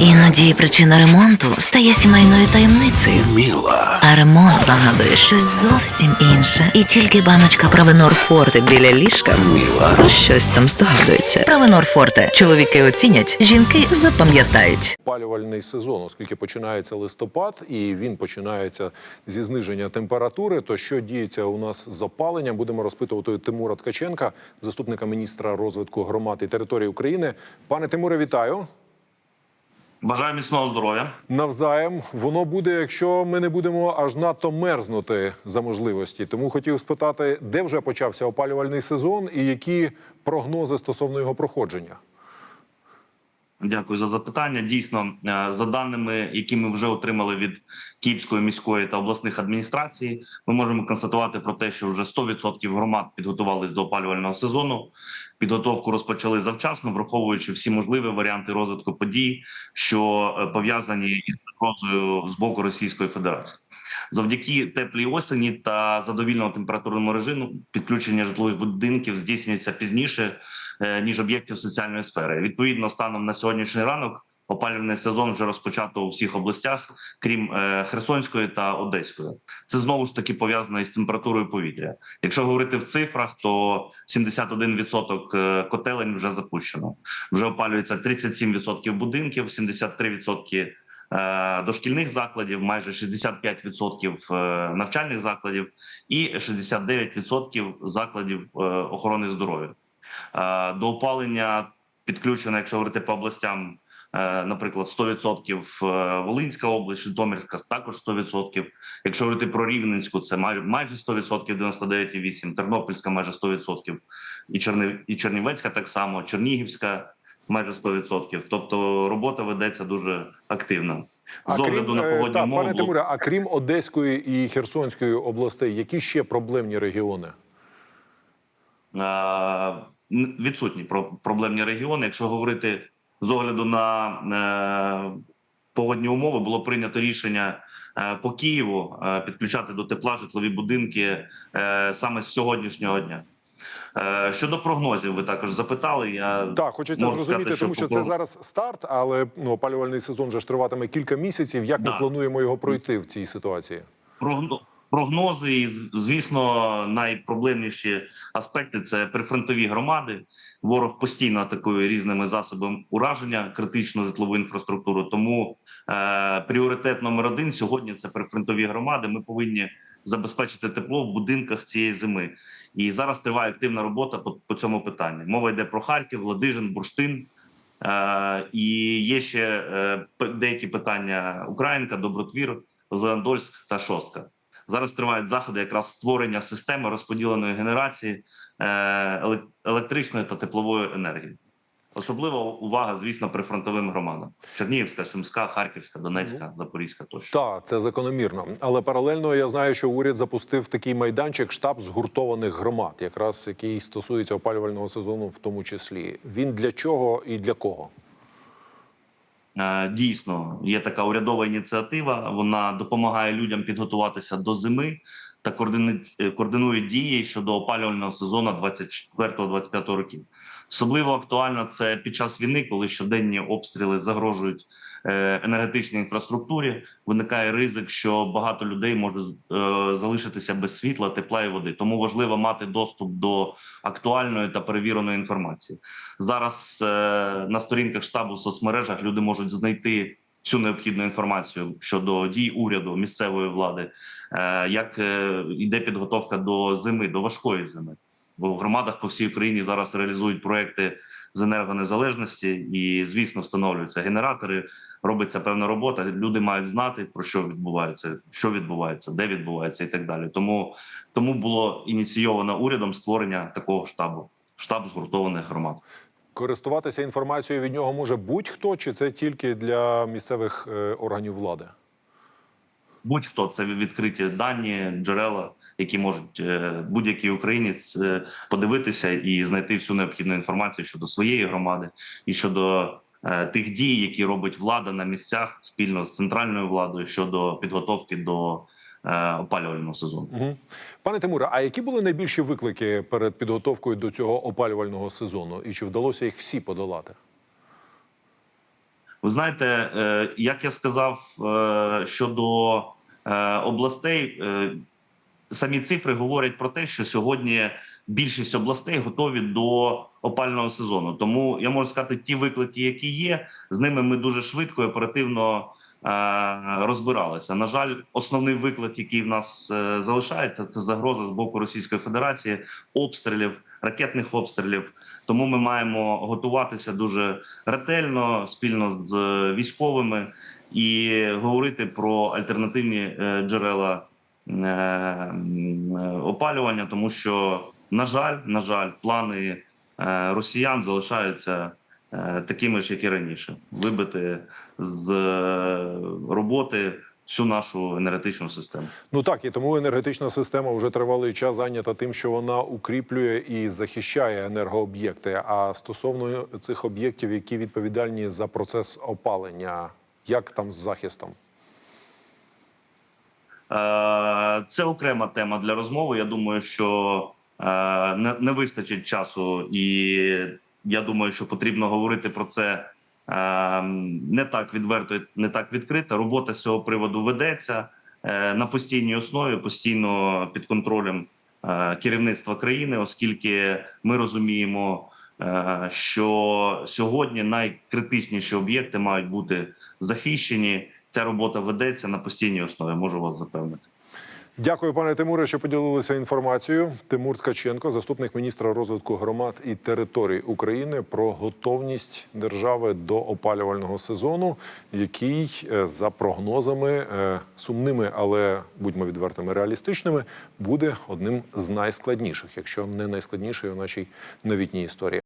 Іноді причина ремонту стає сімейною таємницею. Міла. А ремонт нагадує щось зовсім інше. І тільки баночка Правенор Форте біля ліжка Міла. про щось там здогадується. Правенор Форте. Чоловіки оцінять, жінки запам'ятають. опалювальний сезон, оскільки починається листопад і він починається зі зниження температури. То що діється у нас з опаленням? Будемо розпитувати Тимура Ткаченка, заступника міністра розвитку громад і території України. Пане Тимуре, вітаю. Бажаю міцного здоров'я. Навзаєм воно буде, якщо ми не будемо аж надто мерзнути за можливості. Тому хотів спитати, де вже почався опалювальний сезон і які прогнози стосовно його проходження. Дякую за запитання. Дійсно, е, за даними, які ми вже отримали від Київської міської та обласних адміністрацій, ми можемо констатувати про те, що вже 100% громад підготувались до опалювального сезону. Підготовку розпочали завчасно, враховуючи всі можливі варіанти розвитку подій, що е, пов'язані із загрозою з боку Російської Федерації. Завдяки теплій осені та задовільному температурному режиму підключення житлових будинків здійснюється пізніше е, ніж об'єктів соціальної сфери. Відповідно, станом на сьогоднішній ранок опалювальний сезон вже розпочато у всіх областях, крім е, Херсонської та Одеської. Це знову ж таки пов'язано із температурою повітря. Якщо говорити в цифрах, то 71% е, котелень вже запущено. Вже опалюється 37% будинків, 73% е, дошкільних закладів, майже 65% е, навчальних закладів і 69% закладів е, охорони здоров'я. Е, До опалення підключено, якщо говорити по областям, е, наприклад, 100% е, Волинська область, Житомирська також 100%. Якщо говорити про Рівненську, це май- майже 100%, 99,8%, Тернопільська майже 100%, і, Чернів... і Чернівецька так само, Чернігівська майже 100%. Тобто робота ведеться дуже активно. З огляду на е, погодні та, умови. пане Тимуре, а крім Одеської і Херсонської областей, які ще проблемні регіони? Відсутні про- проблемні регіони. Якщо говорити з огляду на е, погодні умови, було прийнято рішення е, по Києву е, підключати до тепла житлові будинки е, саме з сьогоднішнього дня. Е, щодо прогнозів, ви також запитали. Я Так, хочеться зрозуміти, сказати, тому що це зараз старт, але ну опалювальний сезон вже ж триватиме кілька місяців. Як ми плануємо його пройти в цій ситуації? Прогно- Прогнози, і звісно, найпроблемніші аспекти це прифронтові громади. Ворог постійно атакує різними засобами ураження критичну житлову інфраструктуру. Тому е, пріоритет номер один сьогодні це прифронтові громади. Ми повинні забезпечити тепло в будинках цієї зими. І зараз триває активна робота по, по цьому питанню. Мова йде про Харків, Ладижин, Бурштин. Е, і є ще е, деякі питання: Українка, Добротвір, Зеландольськ та Шостка. Зараз тривають заходи якраз створення системи розподіленої генерації е, електричної та теплової енергії. Особлива увага, звісно, прифронтовим громадам: Чернігівська, Сумська, Харківська, Донецька, Запорізька тощо. Так, це закономірно. Але паралельно я знаю, що уряд запустив такий майданчик штаб згуртованих громад, якраз який стосується опалювального сезону, в тому числі. Він для чого і для кого? Е, Дійсно, є така урядова ініціатива. Вона допомагає людям підготуватися до зими та координує дії щодо опалювального сезону 24-25 років. Особливо актуально це під час війни, коли щоденні обстріли загрожують енергетичній інфраструктурі. Виникає ризик, що багато людей може е, залишитися без світла, тепла і води. Тому важливо мати доступ до актуальної та перевіреної інформації. Зараз е, на сторінках штабу в соцмережах люди можуть знайти всю необхідну інформацію щодо дій уряду, місцевої влади, е, як е, йде підготовка до зими, до важкої зими. Бо в громадах по всій Україні зараз реалізують проекти з енергонезалежності, і звісно, встановлюються генератори. Робиться певна робота. Люди мають знати про що відбувається, що відбувається, де відбувається, і так далі. Тому тому було ініційовано урядом створення такого штабу штаб згуртованих громад. Користуватися інформацією від нього може будь-хто, чи це тільки для місцевих е, органів влади? Будь-хто це відкриті дані, джерела, які можуть е, будь-який українець е, подивитися і знайти всю необхідну інформацію щодо своєї громади і щодо тих дій, які робить влада на місцях спільно з центральною владою щодо підготовки до е, опалювального сезону. Угу. Пане Тимуре, а які були найбільші виклики перед підготовкою до цього опалювального сезону? І чи вдалося їх всі подолати? Ви знаєте, е, як я сказав е, щодо е, областей, е, самі цифри говорять про те, що сьогодні більшість областей готові до опального сезону. Тому я можу сказати, ті виклики, які є, з ними ми дуже швидко і оперативно е, розбиралися. На жаль, основний виклик, який в нас е, залишається, це загроза з боку Російської Федерації, обстрілів, ракетних обстрілів. Тому ми маємо готуватися дуже ретельно спільно з військовими і говорити про альтернативні е, джерела опалювання, тому що на жаль, на жаль, плани е, росіян залишаються е, такими ж, як і раніше, вибити з е, роботи всю нашу енергетичну систему. Ну так, і тому енергетична система вже тривалий час зайнята тим, що вона укріплює і захищає енергооб'єкти. А стосовно цих об'єктів, які відповідальні за процес опалення, як там з захистом? Це окрема тема для розмови. Я думаю, що не, не вистачить часу, і я думаю, що потрібно говорити про це е, не так відверто, не так відкрито. Робота з цього приводу ведеться е, на постійній основі, постійно під контролем е, керівництва країни, оскільки ми розуміємо, е, що сьогодні найкритичніші об'єкти мають бути захищені. Ця робота ведеться на постійній основі. Можу вас запевнити. Дякую, пане Тимуре, що поділилися інформацією. Тимур Ткаченко, заступник міністра розвитку громад і територій України, про готовність держави до опалювального сезону, який е, за прогнозами е, сумними, але будьмо відвертими, реалістичними, буде одним з найскладніших, якщо не найскладніший у нашій новітній історії.